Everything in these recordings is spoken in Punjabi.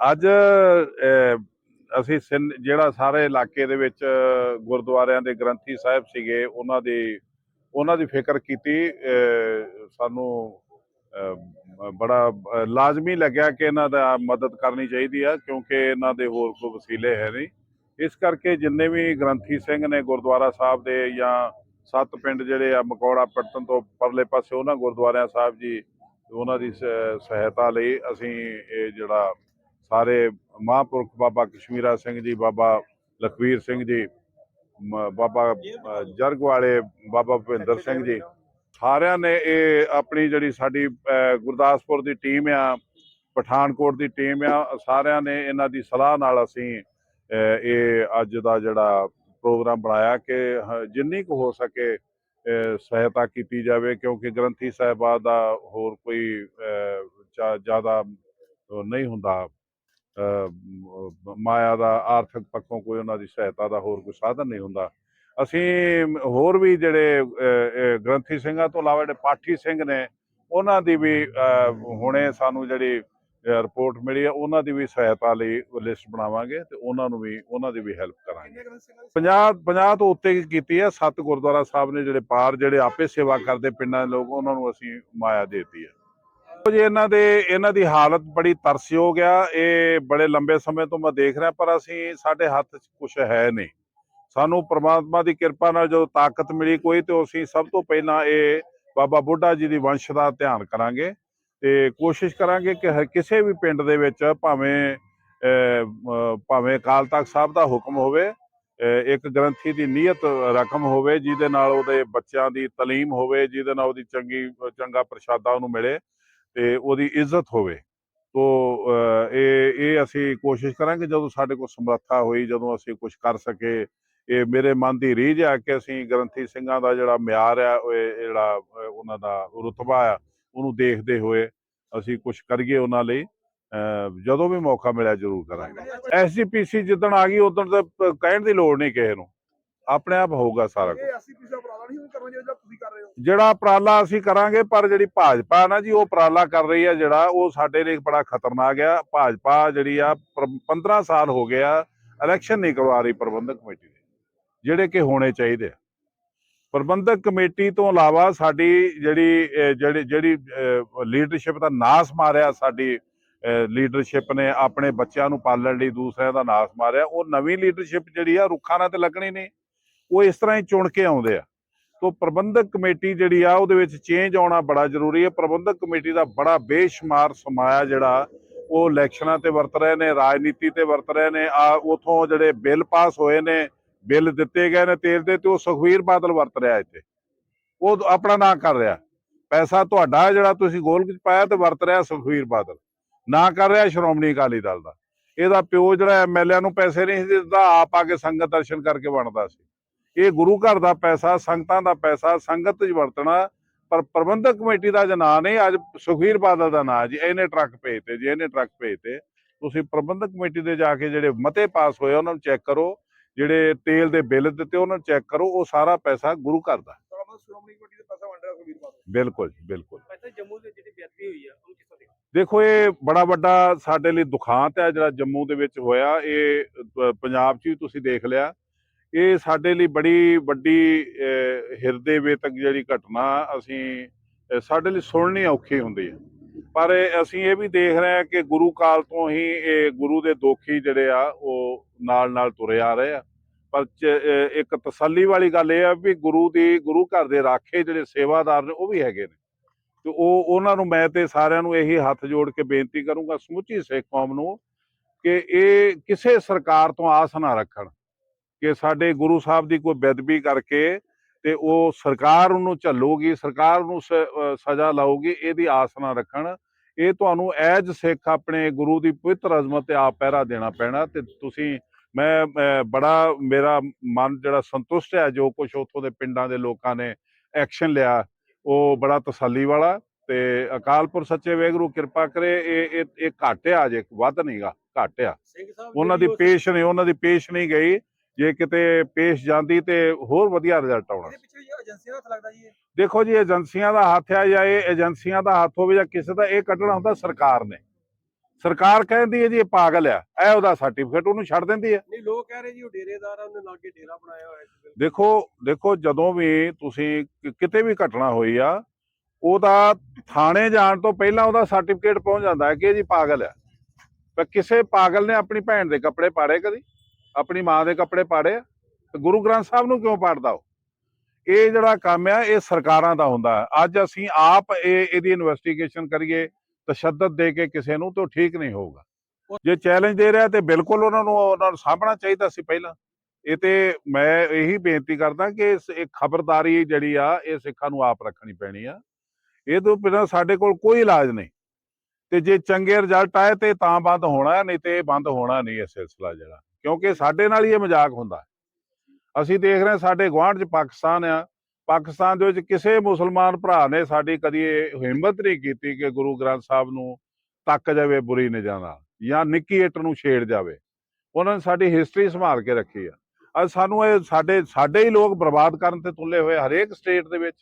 ਅੱਜ ਅਸੀਂ ਸਿੰਧ- ਜਿਹੜਾ ਸਾਰੇ ਇਲਾਕੇ ਦੇ ਵਿੱਚ ਗੁਰਦੁਆਰਿਆਂ ਦੇ ਗ੍ਰੰਥੀ ਸਾਹਿਬ ਸੀਗੇ, ਉਹਨਾਂ ਦੀ ਉਹਨਾਂ ਦੀ ਫਿਕਰ ਕੀਤੀ ਸਾਨੂੰ ਬੜਾ ਲਾਜ਼ਮੀ ਲੱਗਿਆ ਕਿ ਇਹਨਾਂ ਦਾ ਮਦਦ ਕਰਨੀ ਚਾਹੀਦੀ ਆ, ਕਿਉਂਕਿ ਇਹਨਾਂ ਦੇ ਹੋਰ ਕੋਈ ਵਸੀਲੇ ਹੈ ਨਹੀਂ। ਇਸ ਕਰਕੇ ਜਿੰਨੇ ਵੀ ਗ੍ਰੰਥੀ ਸਿੰਘ ਨੇ ਗੁਰਦੁਆਰਾ ਸਾਹਿਬ ਦੇ ਜਾਂ ਸੱਤ ਪਿੰਡ ਜਿਹੜੇ ਆ, ਮਕੌੜਾ ਪੱਟਣ ਤੋਂ ਪਰਲੇ ਪਾਸੇ ਉਹਨਾਂ ਗੁਰਦੁਆਰਿਆਂ ਸਾਹਿਬ ਜੀ, ਉਹਨਾਂ ਦੀ ਸਹਾਇਤਾ ਲਈ ਅਸੀਂ ਇਹ ਜਿਹੜਾ ਸਾਰੇ ਮਹਾਂਪੁਰਖ ਬਾਬਾ ਕਸ਼ਮੀਰਾ ਸਿੰਘ ਜੀ, ਬਾਬਾ ਲਖਵੀਰ ਸਿੰਘ ਜੀ ਬਾਬਾ ਜਰਗ ਵਾਲੇ ਬਾਬਾ ਭੁਪਿੰਦਰ ਸਿੰਘ ਜੀ। ਸਾਰਿਆਂ ਨੇ ਇਹ ਆਪਣੀ ਜਿਹੜੀ ਸਾਡੀ ਗੁਰਦਾਸਪੁਰ ਦੀ ਟੀਮ ਆ, ਪਠਾਨਕੋਟ ਦੀ ਟੀਮ ਆ, ਸਾਰਿਆਂ ਨੇ ਇਹਨਾਂ ਦੀ ਸਲਾਹ ਨਾਲ ਅਸੀਂ ਇਹ ਅੱਜ ਦਾ ਜਿਹੜਾ ਪ੍ਰੋਗਰਾਮ ਬਣਾਇਆ ਕਿ ਜਿੰਨੀ ਕੁ ਹੋ ਸਕੇ ਸਹਾਇਤਾ ਕੀਤੀ ਜਾਵੇ, ਕਿਉਂਕਿ ਗ੍ਰੰਥੀ ਸਾਹਿਬਾ ਦਾ ਹੋਰ ਕੋਈ ਜ਼ਿਆਦਾ ਨਹੀਂ ਹੁੰਦਾ। ਮਾਇਆ ਦਾ ਆਰਥਿਕ ਪੱਖੋਂ ਕੋਈ ਉਹਨਾਂ ਦੀ ਸਹਾਇਤਾ ਦਾ ਹੋਰ ਕੋਈ ਸਾਧਨ ਨਹੀਂ ਹੁੰਦਾ। ਅਸੀਂ ਹੋਰ ਵੀ ਜਿਹੜੇ ਗ੍ਰੰਥੀ ਸਿੰਘਾਂ ਤੋਂ ਇਲਾਵਾ ਜਿਹੜੇ ਪਾਠੀ ਸਿੰਘ ਨੇ ਉਹਨਾਂ ਦੀ ਵੀ ਹੁਣੇ ਸਾਨੂੰ ਜਿਹੜੀ ਰਿਪੋਰਟ ਮਿਲੀ ਹੈ ਉਹਨਾਂ ਦੀ ਵੀ ਸਹਾਇਤਾ ਲਈ ਲਿਸਟ ਬਣਾਵਾਂਗੇ ਤੇ ਉਹਨਾਂ ਨੂੰ ਵੀ ਉਹਨਾਂ ਦੀ ਵੀ ਹੈਲਪ ਕਰਾਂਗੇ। 50 50 ਤੋਂ ਉੱਤੇ ਕੀ ਕੀਤੀ ਹੈ ਸੱਤ ਗੁਰਦੁਆਰਾ ਸਾਹਿਬ ਨੇ ਜਿਹੜੇ ਪਾਰ ਜਿਹੜੇ ਆਪੇ ਸੇਵਾ ਕਰਦੇ ਪਿੰਡਾਂ ਦੇ ਲੋਕ ਉਹਨਾਂ ਨੂੰ ਅਸੀਂ ਮਾਇਆ ਦੇਤੀ ਹੈ। ਜੀ ਇਹਨਾਂ ਦੇ ਇਹਨਾਂ ਦੀ ਹਾਲਤ ਬੜੀ ਤਰਸਯੋਗ ਆ। ਇਹ ਬੜੇ ਲੰਬੇ ਸਮੇਂ ਤੋਂ ਮੈਂ ਦੇਖ ਰਿਹਾ ਪਰ ਅਸੀਂ ਸਾਡੇ ਹੱਥ 'ਚ ਕੁਝ ਹੈ ਨਹੀਂ। ਸਾਨੂੰ ਪ੍ਰਮਾਤਮਾ ਦੀ ਕਿਰਪਾ ਨਾਲ ਜਦੋਂ ਤਾਕਤ ਮਿਲੀ ਕੋਈ ਤੇ ਅਸੀਂ ਸਭ ਤੋਂ ਪਹਿਲਾਂ ਇਹ ਬਾਬਾ ਬੁੱਢਾ ਜੀ ਦੀ ਵੰਸ਼ ਦਾ ਧਿਆਨ ਕਰਾਂਗੇ ਤੇ ਕੋਸ਼ਿਸ਼ ਕਰਾਂਗੇ ਕਿ ਹਰ ਕਿਸੇ ਵੀ ਪਿੰਡ ਦੇ ਵਿੱਚ ਭਾਵੇਂ ਅਹ, ਭਾਵੇਂ ਅਕਾਲ ਤਖਤ ਸਾਹਿਬ ਦਾ ਹੁਕਮ ਹੋਵੇ ਇੱਕ ਗ੍ਰੰਥੀ ਦੀ ਨੀਅਤ ਰਕਮ ਹੋਵੇ ਜਿਹਦੇ ਨਾਲ ਉਹਦੇ ਬੱਚਿਆਂ ਦੀ ਤਾਲੀਮ ਹੋਵੇ ਜਿਹਦੇ ਨਾਲ ਉਹਦੀ ਚੰਗੀ ਚੰਗਾ ਪ੍ਰਸ਼ਾਦਾ ਉਹਨੂੰ ਮਿਲੇ। ਤੇ ਉਹਦੀ ਇੱਜ਼ਤ ਹੋਵੇ। ਤੋ ਇਹ ਇਹ ਅਸੀਂ ਕੋਸ਼ਿਸ਼ ਕਰਾਂਗੇ ਜਦੋਂ ਸਾਡੇ ਕੋਲ ਸਮਰੱਥਾ ਹੋਈ ਜਦੋਂ ਅਸੀਂ ਕੁਝ ਕਰ ਸਕੇ। ਇਹ ਮੇਰੇ ਮਨ ਦੀ ਰੀਝ ਆ ਕਿ ਅਸੀਂ ਗ੍ਰੰਥੀ ਸਿੰਘਾਂ ਦਾ ਜਿਹੜਾ ਮਿਆਰ ਆ ਉਹ ਜਿਹੜਾ ਉਹਨਾਂ ਦਾ ਰੁਤਬਾ ਆ ਉਹਨੂੰ ਦੇਖਦੇ ਹੋਏ ਅਸੀਂ ਕੁਝ ਕਰੀਏ ਉਹਨਾਂ ਲਈ। ਅਹ, ਜਦੋਂ ਵੀ ਮੌਕਾ ਮਿਲਿਆ ਜ਼ਰੂਰ ਕਰਾਂਗੇ। ਐਸਜੀਪੀਸੀ ਜਿੱਦਣ ਆ ਗਈ ਉਦੋਂ ਤਾਂ ਕਹਿਣ ਦੀ ਲੋੜ ਨਹੀਂ ਕਿਸੇ ਨੂੰ। ਆਪਣੇ ਆਪ ਹੋਊਗਾ ਸਾਰਾ ਕੁਝ ਉਪਰਾਲਾ ਨਹੀਂ ਹੁਣ ਕਰਨਾ ਜਿਹੜਾ ਤੁਸੀਂ ਕਰ ਰਹੇ ਹੋ। ਜਿਹੜਾ ਉਪਰਾਲਾ ਅਸੀਂ ਕਰਾਂਗੇ, ਪਰ ਜਿਹੜੀ ਭਾਜਪਾ ਨਾ ਜੀ, ਉਹ ਉਪਰਾਲਾ ਕਰ ਰਹੀ ਹੈ ਜਿਹੜਾ, ਉਹ ਸਾਡੇ ਲਈ ਬੜਾ ਖਤਰਨਾਕ ਆ। ਭਾਜਪਾ ਜਿਹੜੀ ਆ, ਪਰ- 15 ਸਾਲ ਹੋ ਗਏ ਆ, ਇਲੈਕਸ਼ਨ ਨਹੀਂ ਕਰਵਾ ਰਹੀ ਪ੍ਰਬੰਧਕ ਕਮੇਟੀ ਦੇ ਜਿਹੜੇ ਕਿ ਹੋਣੇ ਚਾਹੀਦੇ ਆ। ਪ੍ਰਬੰਧਕ ਕਮੇਟੀ ਤੋਂ ਇਲਾਵਾ ਸਾਡੀ ਜਿਹੜੀ ਜਿਹੜੀ ਜਿਹੜੀ ਲੀਡਰਸ਼ਿਪ ਦਾ ਨਾਸ ਮਾਰਿਆ ਸਾਡੀ ਲੀਡਰਸ਼ਿਪ ਨੇ, ਆਪਣੇ ਬੱਚਿਆਂ ਨੂੰ ਪਾਲਣ ਲਈ ਦੂਸਰਿਆਂ ਦਾ ਨਾਸ ਮਾਰਿਆ, ਉਹ ਨਵੀਂ ਲੀਡਰਸ਼ਿਪ ਜਿਹੜੀ ਆ, ਰੁੱਖਾਂ ਨਾਲ ਤੇ ਲੱਗਣੀ ਨਹੀਂ, ਉਹ ਇਸ ਤਰ੍ਹਾਂ ਹੀ ਚੁਣ ਕੇ ਆਉਂਦੇ ਆ। ਤੋ ਪ੍ਰਬੰਧਕ ਕਮੇਟੀ ਜਿਹੜੀ ਆ, ਉਹਦੇ ਵਿੱਚ ਚੇਂਜ ਆਉਣਾ ਬੜਾ ਜ਼ਰੂਰੀ ਹੈ। ਪ੍ਰਬੰਧਕ ਕਮੇਟੀ ਦਾ ਬੜਾ ਬੇਸ਼ੁਮਾਰ ਸਮਾਇਆ ਜਿਹੜਾ, ਉਹ ਇਲੈਕਸ਼ਨਾਂ ਤੇ ਵਰਤ ਰਹੇ ਨੇ, ਰਾਜਨੀਤੀ ਤੇ ਵਰਤ ਰਹੇ ਨੇ। ਆ, ਉਥੋਂ ਜਿਹੜੇ ਬਿੱਲ ਪਾਸ ਹੋਏ ਨੇ, ਬਿੱਲ ਦਿੱਤੇ ਗਏ ਨੇ ਤੇਲ ਦੇ, ਤੇ ਉਹ ਸੁਖਵੀਰ ਬਾਦਲ ਵਰਤ ਰਿਹਾ ਇੱਥੇ। ਉਹ ਆਪਣਾ ਨਾਂ ਕਰ ਰਿਹਾ। ਪੈਸਾ ਤੁਹਾਡਾ ਜਿਹੜਾ ਤੁਸੀਂ ਗੋਲ ਵਿੱਚ ਪਾਇਆ ਤੇ ਵਰਤ ਰਿਹਾ ਸੁਖਵੀਰ ਬਾਦਲ। ਨਾ ਕਰ ਰਿਹਾ ਸ਼੍ਰੋਮਣੀ ਅਕਾਲੀ ਦਲ ਦਾ। ਇਹਦਾ ਪਿਓ ਜਿਹੜਾ ਐਮਐਲਏ ਨੂੰ ਪੈਸੇ ਨਹੀਂ ਸੀ ਦਿੰਦਾ ਆਪ ਆ ਕੇ ਸੰਗਤ ਦਰਸ਼ਨ ਕਰਕੇ ਬਣਦਾ ਸੀ। ਇਹ ਗੁਰੂ ਘਰ ਦਾ ਪੈਸਾ ਸੰਗਤਾਂ ਦਾ ਪੈਸਾ ਸੰਗਤ 'ਚ ਵਰਤਣਾ ਪਰ ਪ੍ਰਬੰਧਕ ਕਮੇਟੀ ਦਾ ਜੇ ਨਾਂ ਨਹੀਂ ਅੱਜ ਸੁਖਵੀਰ ਬਾਦਲ ਦਾ ਨਾਂ ਜੀ ਇਹਨੇ ਟਰੱਕ ਭੇਜਤੇ ਜੀ ਇਹਨੇ ਟਰੱਕ ਭੇਜਤੇ। ਤੁਸੀਂ ਪ੍ਰਬੰਧਕ ਕਮੇਟੀ ਦੇ ਜਾ ਕੇ ਜਿਹੜੇ ਮਤੇ ਪਾਸ ਹੋਏ ਉਹਨਾਂ ਨੂੰ ਚੈੱਕ ਕਰੋ ਜਿਹੜੇ ਤੇਲ ਦੇ ਬਿੱਲ ਦਿੱਤੇ ਉਹਨਾਂ ਨੂੰ ਚੈੱਕ ਕਰੋ ਉਹ ਸਾਰਾ ਪੈਸਾ ਗੁਰੂ ਘਰ ਦਾ। ਬਿਲਕੁਲ ਜੀ ਬਿਲਕੁਲ। ਦੇਖੋ ਇਹ ਬੜਾ ਵੱਡਾ ਸਾਡੇ ਲਈ ਦੁਖਾਂਤ ਹੈ ਜਿਹੜਾ ਜੰਮੂ ਦੇ ਵਿੱਚ ਹੋਇਆ। ਇਹ ਪੰਜਾਬ 'ਚ ਵੀ ਤੁਸੀਂ ਦੇਖ ਲਿਆ। ਇਹ ਸਾਡੇ ਲਈ ਬੜੀ ਵੱਡੀ ਹਿਰਦੇ ਵੇਤਕ ਜਿਹੜੀ ਘਟਨਾ ਅਸੀਂ ਸਾਡੇ ਲਈ ਸੁਣਨੀ ਔਖੀ ਹੁੰਦੀ ਹੈ। ਪਰ ਅਸੀਂ ਇਹ ਵੀ ਦੇਖ ਰਹੇ ਹਾਂ ਕਿ ਗੁਰੂ ਕਾਲ ਤੋਂ ਹੀ ਇਹ ਗੁਰੂ ਦੇ ਦੋਖੀ ਜਿਹੜੇ ਆ, ਉਹ ਨਾਲ ਨਾਲ ਤੁਰੇ ਆ ਰਹੇ ਆ। ਪਰ ਇੱਕ ਤਸੱਲੀ ਵਾਲੀ ਗੱਲ ਇਹ ਆ ਵੀ ਗੁਰੂ ਦੀ, ਗੁਰੂ ਘਰ ਦੇ ਰਾਖੇ ਜਿਹੜੇ ਸੇਵਾਦਾਰ ਨੇ, ਉਹ ਵੀ ਹੈਗੇ ਨੇ। ਤੇ ਉਹ, ਉਹਨਾਂ ਨੂੰ ਮੈਂ ਤੇ ਸਾਰਿਆਂ ਨੂੰ ਇਹੀ ਹੱਥ ਜੋੜ ਕੇ ਬੇਨਤੀ ਕਰੂੰਗਾ ਸਮੁੱਚੀ ਸਿੱਖ ਕੌਮ ਨੂੰ ਕਿ ਇਹ ਕਿਸੇ ਸਰਕਾਰ ਤੋਂ ਆਸ ਨਾ ਰੱਖਣ। ਕਿ ਸਾਡੇ ਗੁਰੂ ਸਾਹਿਬ ਦੀ ਕੋਈ ਬੇਦਬੀ ਕਰਕੇ ਤੇ ਉਹ ਸਰਕਾਰ ਉਹਨੂੰ ਝੱਲੂਗੀ ਸਰਕਾਰ ਨੂੰ ਸਜ਼ਾ ਲਾਊਗੀ ਇਹਦੀ ਆਸ ਨਾ ਰੱਖਣ। ਇਹ ਤੁਹਾਨੂੰ ਐਜ ਸਿੱਖ ਆਪਣੇ ਗੁਰੂ ਦੀ ਪਵਿੱਤਰ ਅਜ਼ਮਤ ਤੇ ਆਪ ਪਹਿਰਾ ਦੇਣਾ ਪੈਣਾ ਤੇ ਤੁਸੀਂ ਮੈਂ ਬੜਾ ਮੇਰਾ ਮਨ ਜਿਹੜਾ ਸੰਤੁਸ਼ਟ ਹੈ ਜੋ ਕੁਝ ਉੱਥੋਂ ਦੇ ਪਿੰਡਾਂ ਦੇ ਲੋਕਾਂ ਨੇ ਐਕਸ਼ਨ ਲਿਆ ਉਹ ਬੜਾ ਤਸੱਲੀ ਵਾਲਾ ਤੇ ਅਕਾਲਪੁਰ ਸੱਚੇ ਵੇਗਰੂ ਕਿਰਪਾ ਕਰੇ ਇਹ ਇਹ ਇਹ ਘੱਟ ਆ ਜੇ ਵੱਧ ਨਹੀਂਗਾ ਘੱਟ ਆ ਸਿੰਘ ਸਾਹਿਬ ਉਹਨਾਂ ਦੀ ਪੇਸ਼ ਨਹੀਂ ਉਹਨਾਂ ਦੀ ਪੇਸ਼ ਨਹੀਂ ਗਈ। ਜੇ ਕਿਤੇ ਪੇਸ਼ ਜਾਂਦੀ ਤੇ ਹੋਰ ਵਧੀਆ ਰਿਜ਼ਲਟ ਆਉਣਾ। ਇਹਦੇ ਪਿੱਛੇ ਜੀ ਏਜੰਸੀਆਂ ਦਾ ਹੱਥ ਲੱਗਦਾ ਜੀ ਇਹ। ਦੇਖੋ ਜੀ ਏਜੰਸੀਆਂ ਦਾ ਹੱਥ ਆ ਜਾਂ ਇਹ ਏਜੰਸੀਆਂ ਦਾ ਹੱਥ ਹੋਵੇ ਜਾਂ ਕਿਸੇ ਦਾ ਇਹ ਕੱਢਣਾ ਹੁੰਦਾ ਸਰਕਾਰ ਨੇ। ਸਰਕਾਰ ਕਹਿੰਦੀ ਹੈ ਜੀ ਇਹ ਪਾਗਲ ਆ ਇਹ ਉਹਦਾ ਸਰਟੀਫਿਕੇਟ ਉਹਨੂੰ ਛੱਡ ਦਿੰਦੀ ਹੈ। ਨਹੀਂ ਲੋਕ ਕਹਿ ਰਹੇ ਜੀ ਉਹ ਡੇਰੇਦਾਰ ਆ ਉਹਨੇ ਲਾਗੇ ਡੇਰਾ ਬਣਾਇਆ ਹੋਇਆ ਹੈ ਦੇਖੋ ਦੇਖੋ ਜਦੋਂ ਵੀ ਤੁਸੀਂ ਕਿਤੇ ਵੀ ਘਟਨਾ ਹੋਈ ਆ ਉਹਦਾ ਥਾਣੇ ਜਾਣ ਤੋਂ ਪਹਿਲਾਂ ਉਹਦਾ ਸਰਟੀਫਿਕੇਟ ਪਹੁੰਚ ਜਾਂਦਾ ਹੈ ਕਿ ਇਹ ਜੀ ਪਾਗਲ ਆ। ਪਰ ਕਿਸੇ ਪਾਗਲ ਨੇ ਆਪਣੀ ਭੈਣ ਦੇ ਕੱਪੜੇ ਪਾੜੇ ਕਦੀ? ਆਪਣੀ ਮਾਂ ਦੇ ਕੱਪੜੇ ਪਾੜੇ, ਤੇ ਗੁਰੂ ਗ੍ਰੰਥ ਸਾਹਿਬ ਨੂੰ ਕਿਉਂ ਪਾੜਦਾ ਉਹ? ਇਹ ਜਿਹੜਾ ਕੰਮ ਆ, ਇਹ ਸਰਕਾਰਾਂ ਦਾ ਹੁੰਦਾ ਅੱਜ ਅਸੀਂ ਆਪ ਇਹ, ਇਹਦੀ ਇਨਵੈਸਟੀਗੇਸ਼ਨ ਕਰੀਏ, ਤਸ਼ੱਦਦ ਦੇ ਕੇ ਕਿਸੇ ਨੂੰ, ਤਾਂ ਠੀਕ ਨਹੀਂ ਹੋਊਗਾ। ਜੇ ਚੈਲੰਜ ਦੇ ਰਿਹਾ, ਤੇ ਬਿਲਕੁਲ ਉਹਨਾਂ ਨੂੰ ਉਹਨਾਂ ਨੂੰ ਸਾਂਭਣਾ ਚਾਹੀਦਾ ਸੀ ਪਹਿਲਾਂ। ਇਹ ਤੇ ਮੈਂ ਇਹੀ ਬੇਨਤੀ ਕਰਦਾ ਕਿ ਇਹ ਖਬਰਦਾਰੀ ਜਿਹੜੀ ਆ, ਇਹ ਸਿੱਖਾਂ ਨੂੰ ਆਪ ਰੱਖਣੀ ਪੈਣੀ ਆ। ਇਹ ਤੋਂ ਬਿਨਾਂ ਸਾਡੇ ਕੋਲ ਕੋਈ ਇਲਾਜ ਨਹੀਂ। ਤੇ ਜੇ ਚੰਗੇ ਰਿਜ਼ਲਟ ਆਏ ਤੇ ਤਾਂ ਬੰਦ ਹੋਣਾ ਨਹੀਂ ਤੇ ਇਹ ਬੰਦ ਹੋਣਾ ਨਹੀਂ ਇਹ ਸਿਲਸਿਲਾ ਜਿਹੜਾ। ਕਿਉਂਕਿ ਸਾਡੇ ਨਾਲ ਹੀ ਇਹ ਮਜ਼ਾਕ ਹੁੰਦਾ ਅਸੀਂ ਦੇਖ ਰਹੇ ਸਾਡੇ ਗੁਆਂਢ 'ਚ ਪਾਕਿਸਤਾਨ ਆ। ਪਾਕਿਸਤਾਨ ਦੇ ਵਿੱਚ ਕਿਸੇ ਮੁਸਲਮਾਨ ਭਰਾ ਨੇ ਸਾਡੀ ਕਦੀ ਇਹ ਹਿੰਮਤ ਨਹੀਂ ਕੀਤੀ ਕਿ ਗੁਰੂ ਗ੍ਰੰਥ ਸਾਹਿਬ ਨੂੰ ਤੱਕ ਜਾਵੇ ਬੁਰੀ ਨਿਗਾਹ ਨਾਲ, ਜਾਂ ਨਿੱਕੀ ਇੱਟ ਨੂੰ ਛੇੜ ਜਾਵੇ। ਉਹਨਾਂ ਨੇ ਸਾਡੀ ਹਿਸਟਰੀ ਸੰਭਾਲ ਕੇ ਰੱਖੀ ਆ। ਅੱਜ ਸਾਨੂੰ ਇਹ ਸਾਡੇ ਸਾਡੇ ਹੀ ਲੋਕ ਬਰਬਾਦ ਕਰਨ ਤੇ ਤੁੱਲੇ ਹੋਏ ਹਰੇਕ ਸਟੇਟ ਦੇ ਵਿੱਚ।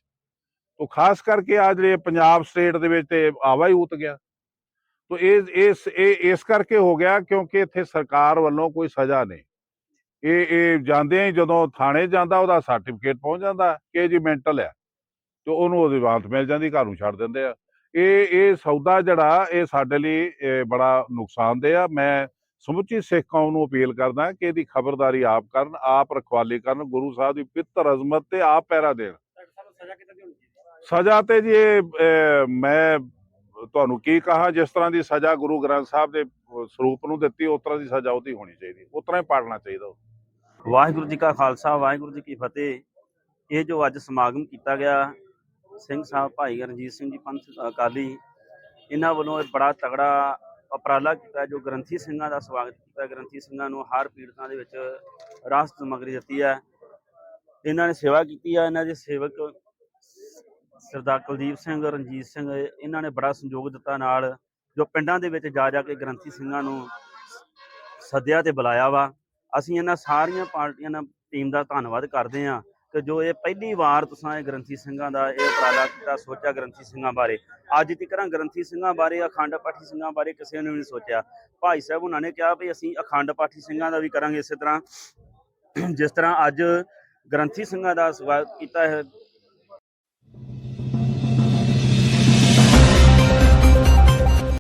ਉਹ ਖਾਸ ਕਰਕੇ ਆ ਜਿਹੜੇ ਪੰਜਾਬ ਸਟੇਟ ਦੇ ਵਿੱਚ ਤੇ ਆਵਾ ਹੀ ਉਤ ਗਿਆ। ਤੋਂ ਇਹ ਇਸ ਇਹ ਇਸ ਕਰਕੇ ਹੋ ਗਿਆ ਕਿਉਂਕਿ ਇੱਥੇ ਸਰਕਾਰ ਵੱਲੋਂ ਕੋਈ ਸਜ਼ਾ ਨਹੀਂ। ਇਹ ਇਹ ਜਾਂਦੇ ਹੀ ਜਦੋਂ ਥਾਣੇ ਜਾਂਦਾ ਉਹਦਾ ਸਰਟੀਫਿਕੇਟ ਪਹੁੰਚ ਜਾਂਦਾ ਕਿ ਜੀ ਮੈਂਟਲ ਆ ਤੇ ਉਹਨੂੰ ਉਹਦੀ ਵਾਂਤ ਮਿਲ ਜਾਂਦੀ ਘਰ ਨੂੰ ਛੱਡ ਦਿੰਦੇ ਆ। ਇਹ ਇਹ ਸੌਦਾ ਜਿਹੜਾ ਇਹ ਸਾਡੇ ਲਈ ਬੜਾ ਨੁਕਸਾਨਦੇਹ ਆ। ਮੈਂ ਸਮੁੱਚੀ ਸਿੱਖ ਕੌਮ ਨੂੰ ਅਪੀਲ ਕਰਦਾ ਕਿ ਇਹਦੀ ਖਬਰਦਾਰੀ ਆਪ ਕਰਨ ਆਪ ਰਖਵਾਲੀ ਕਰਨ ਗੁਰੂ ਸਾਹਿਬ ਦੀ ਪਿੱਤਰ ਅਜ਼ਮਤ ਤੇ ਆਪ ਪਹਿਰਾ ਦੇਣ। ਸਜ਼ਾ ਤੇ ਜੀ ਮੈਂ ਤੁਹਾਨੂੰ ਕੀ ਕਹਾ ਜਿਸ ਤਰ੍ਹਾਂ ਦੀ ਸਜ਼ਾ ਗੁਰੂ ਗ੍ਰੰਥ ਸਾਹਿਬ ਦੇ ਸਰੂਪ ਨੂੰ ਦਿੱਤੀ, ਉਸ ਤਰ੍ਹਾਂ ਦੀ ਸਜ਼ਾ ਉਹਦੀ ਹੋਣੀ ਚਾਹੀਦੀ। ਉਸ ਤਰ੍ਹਾਂ ਹੀ ਪਾੜਨਾ ਚਾਹੀਦਾ ਵਾਹਿਗੁਰੂ ਜੀ ਕਾ ਖਾਲਸਾ, ਵਾਹਿਗੁਰੂ ਜੀ ਕੀ ਫਤਿਹ। ਇਹ ਜੋ ਅੱਜ ਸਮਾਗਮ ਕੀਤਾ ਗਿਆ, ਸਿੰਘ ਸਾਹਿਬ ਭਾਈ ਰਣਜੀਤ ਸਿੰਘ ਜੀ ਪੰਥ ਅਕਾਲੀ, ਇਹਨਾਂ ਵੱਲੋਂ ਇਹ ਬੜਾ ਤਗੜਾ ਉਪਰਾਲਾ ਕੀਤਾ, ਜੋ ਗ੍ਰੰਥੀ ਸਿੰਘਾਂ ਦਾ ਸਵਾਗਤ ਕੀਤਾ। ਗ੍ਰੰਥੀ ਸਿੰਘਾਂ ਨੂੰ ਹਰ ਪੀੜਤਾਂ ਦੇ ਵਿੱਚ ਰਾਸ ਸਮਗਰੀ ਦਿੱਤੀ ਹੈ। ਇਹਨਾਂ ਨੇ ਸੇਵਾ ਕੀਤੀ ਹੈ, ਇਹਨਾਂ ਦੇ ਸੇਵਕ ਸਰਦਾਰ ਕੁਲਦੀਪ ਸਿੰਘ, ਰਣਜੀਤ ਸਿੰਘ, ਇਹਨਾਂ ਨੇ ਬੜਾ ਸੰਯੋਗ ਦਿੱਤਾ ਨਾਲ, ਜੋ ਪਿੰਡਾਂ ਦੇ ਵਿੱਚ ਜਾ ਜਾ ਕੇ ਗ੍ਰੰਥੀ ਸਿੰਘਾਂ ਨੂੰ ਸੱਦਿਆ ਤੇ ਬੁਲਾਇਆ ਵਾ। ਅਸੀਂ ਇਹਨਾਂ ਸਾਰੀਆਂ ਪਾਰਟੀਆਂ ਦਾ ਟੀਮ ਦਾ ਧੰਨਵਾਦ ਕਰਦੇ ਹਾਂ ਕਿ ਜੋ ਇਹ ਪਹਿਲੀ ਵਾਰ ਤੁਸੀਂ ਇਹ ਗ੍ਰੰਥੀ ਸਿੰਘਾਂ ਦਾ ਇਹ ਉਪਰਾਲਾ ਕੀਤਾ, ਸੋਚਿਆ ਗ੍ਰੰਥੀ ਸਿੰਘਾਂ ਬਾਰੇ। ਅੱਜ ਤੱਕ ਗ੍ਰੰਥੀ ਸਿੰਘਾਂ ਬਾਰੇ, ਅਖੰਡ ਪਾਠੀ ਸਿੰਘਾਂ ਬਾਰੇ ਕਿਸੇ ਨੇ ਵੀ ਨਹੀਂ ਸੋਚਿਆ। ਭਾਈ ਸਾਹਿਬ ਉਹਨਾਂ ਨੇ ਕਿਹਾ ਵੀ ਅਸੀਂ ਅਖੰਡ ਪਾਠੀ ਸਿੰਘਾਂ ਦਾ ਵੀ ਕਰਾਂਗੇ ਇਸੇ ਤਰ੍ਹਾਂ। ਜਿਸ ਤਰ੍ਹਾਂ ਅੱਜ ਗ੍ਰੰਥੀ ਸਿੰਘਾਂ ਦਾ ਸਵਾਗਤ ਕੀਤਾ ਹੈ